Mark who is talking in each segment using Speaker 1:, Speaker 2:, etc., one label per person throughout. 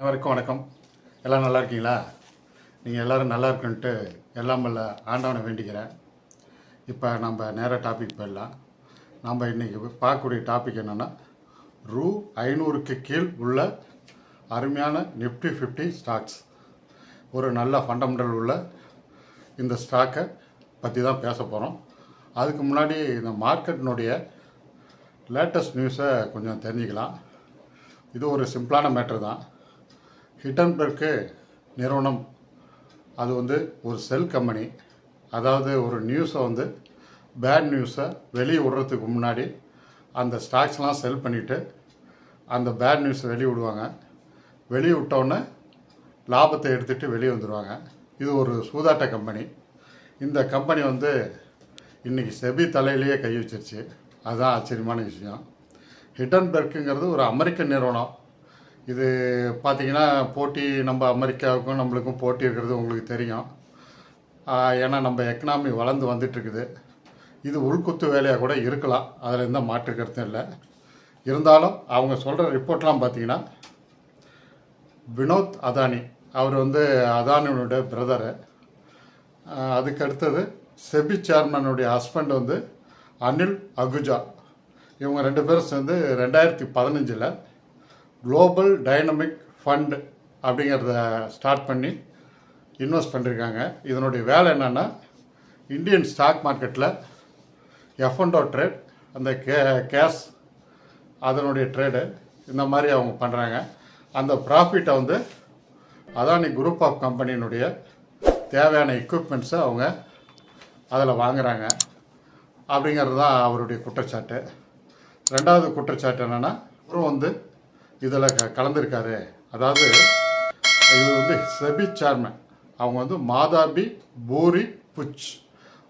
Speaker 1: அனைவருக்கும் வணக்கம். எல்லாம் நல்லா இருக்கீங்களா? நீங்கள் எல்லோரும் நல்லா இருக்குன்ட்டு எல்லாம் வல்ல ஆண்டவனை வேண்டிக்கிறேன். இப்போ நம்ம நேராக டாபிக் போயிடலாம். நம்ம இன்றைக்கி பார்க்கக்கூடிய டாபிக் என்னென்னா ரூ ஐநூறுக்கு கீழ் உள்ள அருமையான நிஃப்டி ஃபிஃப்டி ஸ்டாக்ஸ். ஒரு நல்ல ஃபண்டமெண்டல் உள்ள இந்த ஸ்டாக்கை பற்றி தான் பேச போகிறோம் அதுக்கு முன்னாடி இந்த மார்க்கெட்டினுடைய லேட்டஸ்ட் நியூஸை கொஞ்சம் தெரிஞ்சுக்கலாம். இது ஒரு சிம்பிளான மேட்ரு தான். ஹிட்டன்பர்க்கு நிறுவனம். அது வந்து ஒரு செல் கம்பெனி. அதாவது ஒரு நியூஸை வந்து பேட் நியூஸை வெளியே விடுறதுக்கு முன்னாடி அந்த ஸ்டாக்ஸ்லாம் செல் பண்ணிவிட்டு அந்த பேட் நியூஸை வெளியே விடுவாங்க. வெளியே விட்டோன்னே லாபத்தை எடுத்துகிட்டு வெளியே வந்துடுவாங்க இது ஒரு சூதாட்ட கம்பெனி. இந்த கம்பெனி வந்து இன்றைக்கி செபி தலையிலேயே கை வச்சிருச்சு. அதுதான் ஆச்சரியமான விஷயம். ஹிட்டன்பர்க்குங்கிறது ஒரு அமெரிக்க நிறுவனம். இது பார்த்தீங்கன்னா போட்டி நம்ம அமெரிக்காவுக்கும் நம்மளுக்கும் போட்டி இருக்கிறது உங்களுக்கு தெரியும். ஏன்னா நம்ம எக்கனாமி வளர்ந்து வந்துட்டுருக்குது. இது உள்குத்து வேலையாக கூட இருக்கலாம். அதில் எந்த மாற்று கருத்தும் இல்லை. இருந்தாலும் அவங்க சொல்கிற ரிப்போர்ட்லாம் பார்த்தீங்கன்னா வினோத் அதானி அவர் வந்து அதானியனுடைய பிரதரு. அதுக்கு அடுத்தது செபி சேர்மனுடைய ஹஸ்பண்ட் வந்து அனில் அகுஜா. இவங்க ரெண்டு பேரும் சேர்ந்து ரெண்டாயிரத்தி பதினஞ்சில் குளோபல் டைனமிக் ஃபண்ட் அப்படிங்கிறத ஸ்டார்ட் பண்ணி இன்வெஸ்ட் பண்ணியிருக்காங்க இதனுடைய வேலை என்னென்னா இந்தியன் ஸ்டாக் மார்க்கெட்டில் எஃப் அண்டோ ட்ரேட் அந்த கே கேஷ் அதனுடைய ட்ரேடு இந்த மாதிரி அவங்க பண்ணுறாங்க அந்த ப்ராஃபிட்டை வந்து அதானி குரூப் ஆஃப் கம்பெனியினுடைய தேவையான எக்யூப்மெண்ட்ஸை அவங்க அதில் வாங்குறாங்க. அப்படிங்கிறது தான் அவருடைய குற்றச்சாட்டு. ரெண்டாவது குற்றச்சாட்டு என்னென்னா அப்புறம் வந்து இதில் க கலந்துருக்காரு. அதாவது இது வந்து செபி சேர்மன். அவங்க வந்து மாதாபி பூரி புச்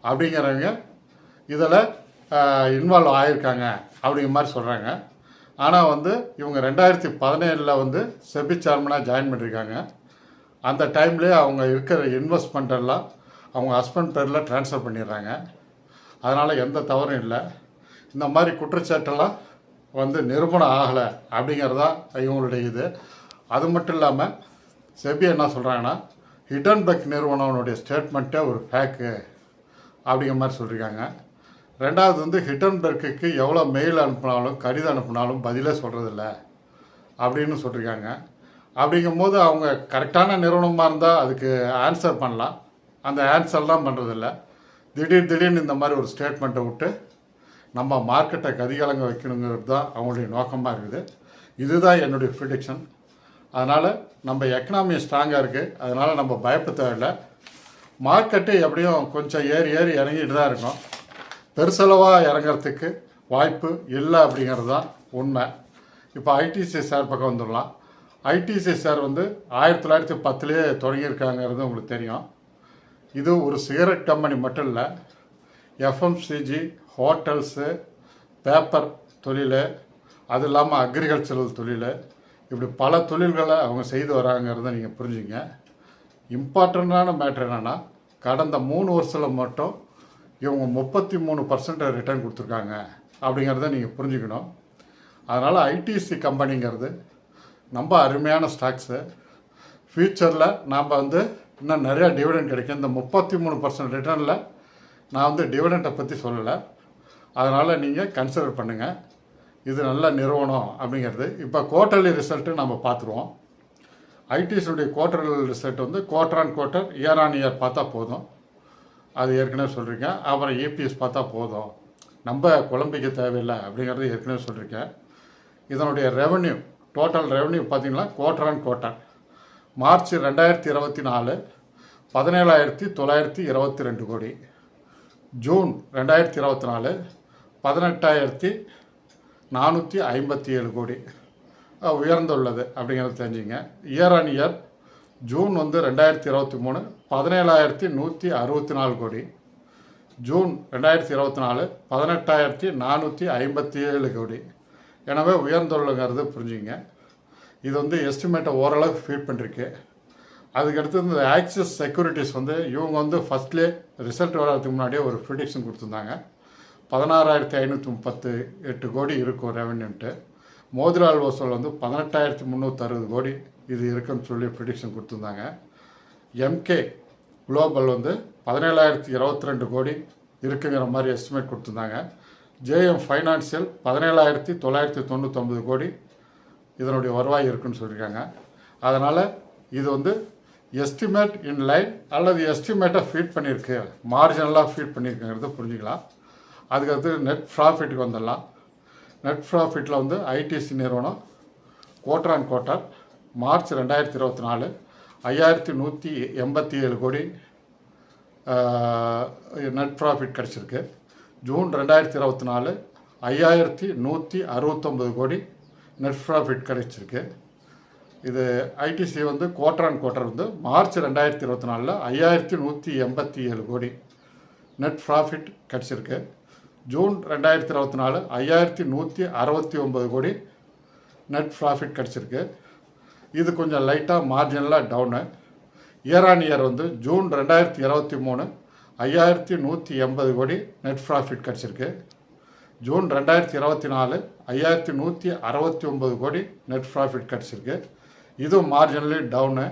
Speaker 1: அப்படிங்கிறவங்க இதில் இன்வால்வ் ஆகியிருக்காங்க அப்படிங்கிற மாதிரி சொல்கிறாங்க ஆனால் வந்து இவங்க ரெண்டாயிரத்தி பதினேழில் வந்து செபி சேர்மனாக ஜாயின் பண்ணியிருக்காங்க. அந்த டைம்லேயே அவங்க இருக்கிற இன்வெஸ்ட்மெண்ட் எல்லாம் அவங்க ஹஸ்பண்ட் பேரில் ட்ரான்ஸ்ஃபர் பண்ணிடுறாங்க. அதனால் எந்த தவறும் இல்லை. இந்த மாதிரி குற்றச்சாட்டெல்லாம் வந்து நிரூபணம் ஆகலை அப்படிங்கிறது தான் இவங்களுடைய இது அது மட்டும் இல்லாமல் செபி என்ன சொல்கிறாங்கன்னா ஹிடன்பெக் நிறுவனவனுடைய ஸ்டேட்மெண்ட்டே ஒரு ஃபேக்கு அப்படிங்கிற மாதிரி சொல்லியிருக்காங்க ரெண்டாவது வந்து ஹிட்டன்பெர்க்குக்கு எவ்வளோ மெயில் அனுப்புனாலும் கடிதம் அனுப்பினாலும் பதிலே சொல்கிறதில்ல அப்படின்னு சொல்லியிருக்காங்க அப்படிங்கும்போது அவங்க கரெக்டான நிறுவனமாக இருந்தால் அதுக்கு ஆன்சர் பண்ணலாம். அந்த ஆன்சர்லாம் பண்ணுறதில்ல திடீர் திடீர்னு இந்த மாதிரி ஒரு ஸ்டேட்மெண்ட்டை விட்டு நம்ம மார்க்கெட்டை கதிகலங்க வைக்கணுங்கிறது தான் அவங்களுடைய நோக்கமாக இருக்குது. இதுதான் என்னுடைய ப்ரிடிக்ஷன் அதனால் நம்ம எக்கனாமி ஸ்ட்ராங்காக இருக்குது அதனால் நம்ம பயப்பட தேவையில்லை. மார்க்கெட்டு எப்படியும் கொஞ்சம் ஏறி ஏறி இறங்கிட்டு தான் இருக்கும். பெருசளவாக இறங்குறதுக்கு வாய்ப்பு இல்லை அப்படிங்கிறது தான் உண்மை. இப்போ ஐடிசி சார் பக்கம் வந்துடலாம். ஐடிசி சார் வந்து ஆயிரத்தி தொள்ளாயிரத்தி பத்துலேயே தொடங்கியிருக்காங்கிறது உங்களுக்கு தெரியும். இது ஒரு சிகரெட் கம்பெனி மட்டும் இல்லை எஃப்எம்சிஜி ஹோட்டல்ஸு பேப்பர் தொழில் அது இல்லாமல் அக்ரிகல்ச்சரல் தொழில். இப்படி பல தொழில்களை அவங்க செய்து வராங்கிறத நீங்கள் புரிஞ்சுங்க. இம்பார்ட்டண்ட்டான மேட்ரு என்னென்னா கடந்த மூணு வருஷத்தில் மட்டும் இவங்க முப்பத்தி மூணு பர்சன்ட் ரிட்டர்ன் கொடுத்துருக்காங்க அப்படிங்கிறத நீங்கள் புரிஞ்சுக்கணும். அதனால் ஐடிசி கம்பெனிங்கிறது ரொம்ப அருமையான ஸ்டாக்ஸு ஃப்யூச்சரில் நாம் வந்து இன்னும் நிறையா டிவிடெண்ட் கிடைக்கும். இந்த முப்பத்தி மூணு பர்சன்ட் ரிட்டர்னில் நான் வந்து டிவிடெண்ட்டை பற்றி சொல்லலை. அதனால் நீங்கள் கன்சிடர் பண்ணுங்கள் இது நல்ல நிறுவனம் அப்படிங்கிறது. இப்போ குவார்டர்லி ரிசல்ட்டு நம்ம பார்த்துருவோம். ஐடிஸுடைய குவார்டர்லி ரிசல்ட் வந்து quarter on quarter year on year பார்த்தா போதும். அது ஏற்கனவே சொல்லியிருக்கேன் அப்புறம் ஏபிஎஸ் பார்த்தா போதும். நம்ம குழம்பிக்க தேவையில்லை அப்படிங்கிறது ஏற்கனவே சொல்லியிருக்கேன் இதனுடைய ரெவன்யூ டோட்டல் ரெவன்யூ பார்த்தீங்கன்னா குவார்டர் ஆன் குவார்ட்டர் மார்ச் ரெண்டாயிரத்தி இருபத்தி நாலு பதினேழாயிரத்தி தொள்ளாயிரத்தி இருபத்தி ரெண்டு கோடி. ஜூன் ரெண்டாயிரத்தி இருபத்தி நாலு பதினெட்டாயிரத்தி நானூற்றி ஐம்பத்தி ஏழு கோடி. உயர்ந்துள்ளது அப்படிங்கிறத தெரிஞ்சுங்க. இயர் ஆன் இயர் ஜூன் வந்து ரெண்டாயிரத்தி இருபத்தி மூணு பதினேழாயிரத்தி நூற்றி அறுபத்தி நாலு கோடி. ஜூன் ரெண்டாயிரத்தி இருபத்தி நாலு பதினெட்டாயிரத்தி நானூற்றி ஐம்பத்தி ஏழு கோடி. எனவே உயர்ந்துள்ளங்கிறது புரிஞ்சுங்க. இது வந்து எஸ்டிமேட்டை ஓரளவுக்கு ஃபீட் பண்ணிருக்கு. அதுக்கடுத்து இந்த ஆக்சிஸ் செக்யூரிட்டிஸ் வந்து இவங்க வந்து ஃபஸ்ட்லேயே ரிசல்ட் வர்றதுக்கு முன்னாடியே ஒரு ப்ரிடிக்ஷன் கொடுத்துருந்தாங்க. பதினாறாயிரத்தி ஐநூற்றி முப்பத்து எட்டு கோடி இருக்கும் ரெவென்யூன்ட்டு மோதிலால் ஓசோல் வந்து பதினெட்டாயிரத்தி முந்நூற்றறுபது கோடி இது இருக்குன்னு சொல்லி ப்ரிடிக்ஷன் கொடுத்துருந்தாங்க. எம்கே குளோபல் வந்து பதினேழாயிரத்தி இருபத்தி ரெண்டு கோடி இருக்குங்கிற மாதிரி எஸ்டிமேட் கொடுத்துருந்தாங்க. ஜேஎம் ஃபைனான்சியல் பதினேழாயிரத்தி தொள்ளாயிரத்தி தொண்ணூத்தொம்பது கோடி இதனுடைய வருவாய் இருக்குன்னு சொல்லியிருக்காங்க. அதனால் இது வந்து எஸ்டிமேட் இன் லைன் அல்லது எஸ்டிமேட்டை ஃபீட் பண்ணியிருக்கு. மார்ஜினலாக ஃபீட் பண்ணியிருக்குங்கிறத புரிஞ்சுக்கலாம். அதுக்கடுத்து நெட் ப்ராஃபிட்டுக்கு வந்துடலாம். நெட் ப்ராஃபிட்டில் வந்து ஐடிசி நிறுவனம் குவார்டர் அண்ட் குவார்ட்டர் மார்ச் ரெண்டாயிரத்தி இருபத்தி நாலு ஐயாயிரத்தி நூற்றி எண்பத்தி ஏழு கோடி நெட் ப்ராஃபிட் கிடச்சிருக்கு. ஜூன் ரெண்டாயிரத்தி இருபத்தி நாலு ஐயாயிரத்தி நூற்றி அறுபத்தொம்பது கோடி நெட் ப்ராஃபிட் கிடைச்சிருக்கு. இது ஐடிசி வந்து குவார்டர் அண்ட் குவார்ட்டர் வந்து மார்ச் ரெண்டாயிரத்தி இருபத்தி நாலில் ஐயாயிரத்தி நூற்றி எண்பத்தி ஏழு கோடி நெட் ப்ராஃபிட் கிடச்சிருக்கு. ஜூன் ரெண்டாயிரத்தி இருபத்தி நாலு ஐயாயிரத்தி நூற்றி அறுபத்தி ஒம்பது கோடி நெட் ப்ராஃபிட் கிடச்சிருக்கு. இது கொஞ்சம் லைட்டாக மார்ஜினலாக டவுனு இயர் ஆன் இயர் வந்து ஜூன் ரெண்டாயிரத்தி இருபத்தி மூணு ஐயாயிரத்தி நூற்றி எண்பது கோடி நெட் ப்ராஃபிட் கிடச்சிருக்கு. ஜூன் ரெண்டாயிரத்தி இருபத்தி நாலு ஐயாயிரத்தி நூற்றி அறுபத்தி ஒம்பது கோடி நெட் ப்ராஃபிட் கிடச்சிருக்கு. இதுவும் மார்ஜினலி டவுனு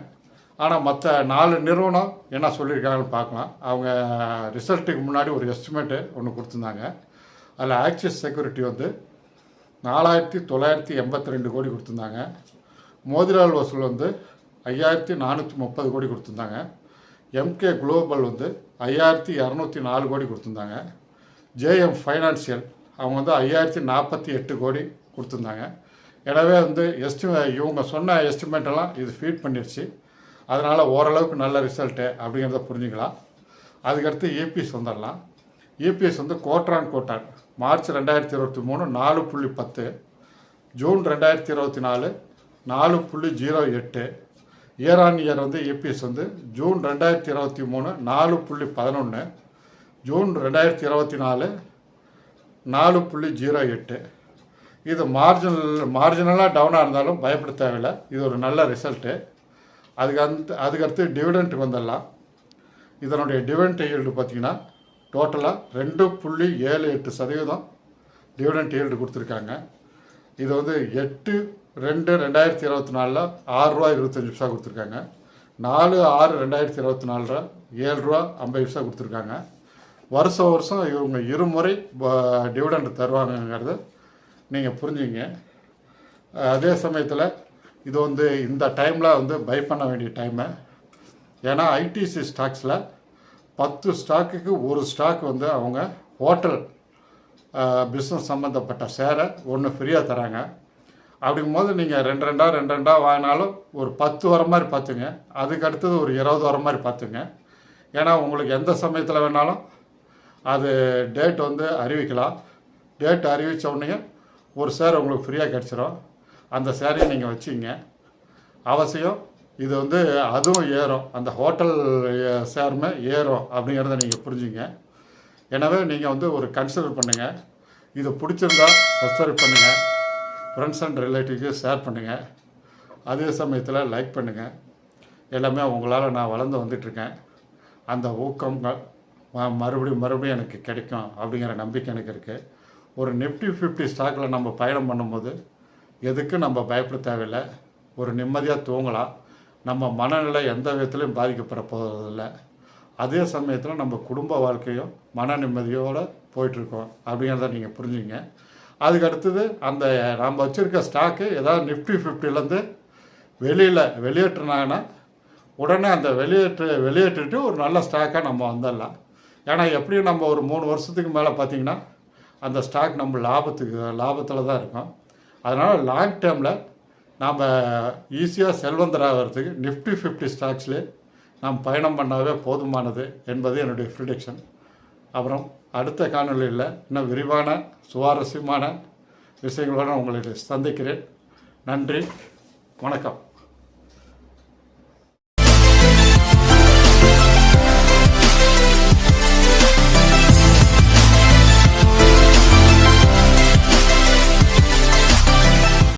Speaker 1: ஆனால் மற்ற நாலு நிறுவனம் என்ன சொல்லியிருக்காங்கன்னு பார்க்கலாம். அவங்க ரிசல்ட்டுக்கு முன்னாடி ஒரு எஸ்டிமேட்டு ஒன்று கொடுத்துருந்தாங்க. அதில் ஆக்சிஸ் செக்யூரிட்டி வந்து நாலாயிரத்தி தொள்ளாயிரத்தி எண்பத்தி ரெண்டு கோடி கொடுத்துருந்தாங்க. மோதிலால் வசூல் வந்து ஐயாயிரத்தி நானூற்றி முப்பது கோடி கொடுத்துருந்தாங்க. எம்கே குளோபல் வந்து ஐயாயிரத்தி இரநூத்தி நாலு கோடி கொடுத்துருந்தாங்க. ஜேஎம் ஃபைனான்சியல் அவங்க வந்து ஐயாயிரத்தி நாற்பத்தி எட்டு கோடி கொடுத்துருந்தாங்க. எனவே வந்து எஸ்டிமே இவங்க சொன்ன எஸ்டிமேட்டெல்லாம் இது ஃபீட் பண்ணிடுச்சு அதனால் ஓரளவுக்கு நல்ல ரிசல்ட்டு அப்படிங்கிறத புரிஞ்சுக்கலாம். அதுக்கடுத்து ஏபிஎஸ் வந்துடலாம். ஏபிஎஸ் வந்து குவார்டர் ஆன் குவார்டர் மார்ச் ரெண்டாயிரத்தி இருபத்தி மூணு நாலு புள்ளி பத்து. ஜூன் ரெண்டாயிரத்தி இருபத்தி நாலு நாலு புள்ளி ஜீரோ எட்டு. இயர் ஆன் இயர் வந்து ஏபிஎஸ் வந்து ஜூன் ரெண்டாயிரத்தி இருபத்தி மூணு நாலு புள்ளி பதினொன்று ஜூன் ரெண்டாயிரத்தி இருபத்தி நாலு நாலு புள்ளி ஜீரோ எட்டு. இது மார்ஜினல் மார்ஜினலாக டவுனாக இருந்தாலும் பயப்பட தேவையில்லை. இது ஒரு நல்ல ரிசல்ட்டு அதுக்கு அந்த அதுக்கடுத்து டிவிடெண்ட்டுக்கு வந்துடலாம். இதனுடைய டிவிடெண்ட் ஈல்டு பார்த்தீங்கன்னா டோட்டலாக ரெண்டு புள்ளி ஏழு எட்டு சதவீதம் டிவிடெண்ட் ஈல்டு கொடுத்துருக்காங்க. இது வந்து எட்டு ரெண்டு ரெண்டாயிரத்தி இருபத்தி நாலில் ஆறுரூவா இருபத்தஞ்சி பைசா கொடுத்துருக்காங்க. நாலு ஆறு ரெண்டாயிரத்தி இருபத்தி நாலில் ஏழு ரூபா ஐம்பது பைசா கொடுத்துருக்காங்க. வருஷம் வருஷம் இவங்க இருமுறை டிவிடெண்ட் தருவாங்கங்கிறத நீங்கள் புரிஞ்சுங்க. அதே சமயத்தில் இது வந்து இந்த டைமில் வந்து பை பண்ண வேண்டிய டைமு ஏன்னா ஐடிசி ஸ்டாக்ஸில் பத்து ஸ்டாக்குக்கு ஒரு ஸ்டாக் வந்து அவங்க ஹோட்டல் பிஸ்னஸ் சம்மந்தப்பட்ட ஷேரை ஒன்று ஃப்ரீயாக தராங்க. அப்படிங்கும் போது நீங்கள் ரெண்டு ரெண்டாக ரெண்டு ரெண்டாக வாங்கினாலும் ஒரு பத்து வர மாதிரி பார்த்துங்க. அதுக்கு அடுத்தது ஒரு இருபது வர மாதிரி பார்த்துங்க. ஏன்னா உங்களுக்கு எந்த சமயத்தில் வேணாலும் அது டேட் வந்து அறிவிக்கலாம். டேட் அறிவித்த உடனே ஒரு ஷேர் உங்களுக்கு ஃப்ரீயாக கிடச்சிரும். அந்த சேரீயை நீங்கள் வச்சுங்க. அவசியம் இது வந்து அதுவும் ஏறும். அந்த ஹோட்டல் ஷேருமே ஏறும் அப்படிங்கிறத நீங்கள் புரிஞ்சுங்க. எனவே நீங்கள் வந்து ஒரு கன்சிடர் பண்ணுங்கள் இது பிடிச்சிருந்தா சப்ஸ்கிரைப் பண்ணுங்கள் ஃப்ரெண்ட்ஸ் அண்ட் ரிலேட்டிவ்க்கு ஷேர் பண்ணுங்கள் அதே சமயத்தில் லைக் பண்ணுங்கள் எல்லாமே உங்களால் நான் வளர்ந்து வந்துட்டுருக்கேன். அந்த ஊக்கம் மறுபடியும் மறுபடியும் எனக்கு கிடைக்கும் அப்படிங்கிற நம்பிக்கை எனக்கு இருக்குது ஒரு நிஃப்டி ஃபிஃப்டி ஸ்டாக்கில் நம்ம பயணம் பண்ணும்போது எதுக்கு நம்ம பயப்பட தேவையில்லை? ஒரு நிம்மதியாக தூங்கலாம். நம்ம மனநிலை எந்த விதத்துலையும் பாதிக்கப்பட போகிறதில்லை அதே சமயத்தில் நம்ம குடும்ப வாழ்க்கையும் மன நிம்மதியோடு போயிட்டுருக்கோம் அப்படிங்கிறத நீங்கள் புரிஞ்சுங்க. அதுக்கு அடுத்தது அந்த நாம் வச்சுருக்க ஸ்டாக்கு ஏதாவது நிஃப்டி ஃபிஃப்டிலேருந்து வெளியில் வெளியேற்றுனாங்கன்னா உடனே அந்த வெளியேற்று வெளியேற்றிட்டு ஒரு நல்ல ஸ்டாக்காக நம்ம வந்துடலாம். ஏன்னா எப்படியும் நம்ம ஒரு மூணு வருஷத்துக்கு மேலே பார்த்தீங்கன்னா அந்த ஸ்டாக் நம்ம லாபத்துக்கு லாபத்தில் தான் இருக்கும். அதனால் லாங் டேர்மில் நாம் ஈஸியாக செல்வந்தராகிறதுக்கு நிஃப்டி ஃபிஃப்டி ஸ்டாக்ஸ்லேயே நாம் பயணம் பண்ணாவே போதுமானது என்பது என்னுடைய ப்ரிடிக்ஷன் அப்புறம் அடுத்த காணொளியில் இன்னும் விரிவான சுவாரஸ்யமான விஷயங்களோடு உங்களை சந்திக்கிறேன். நன்றி வணக்கம்.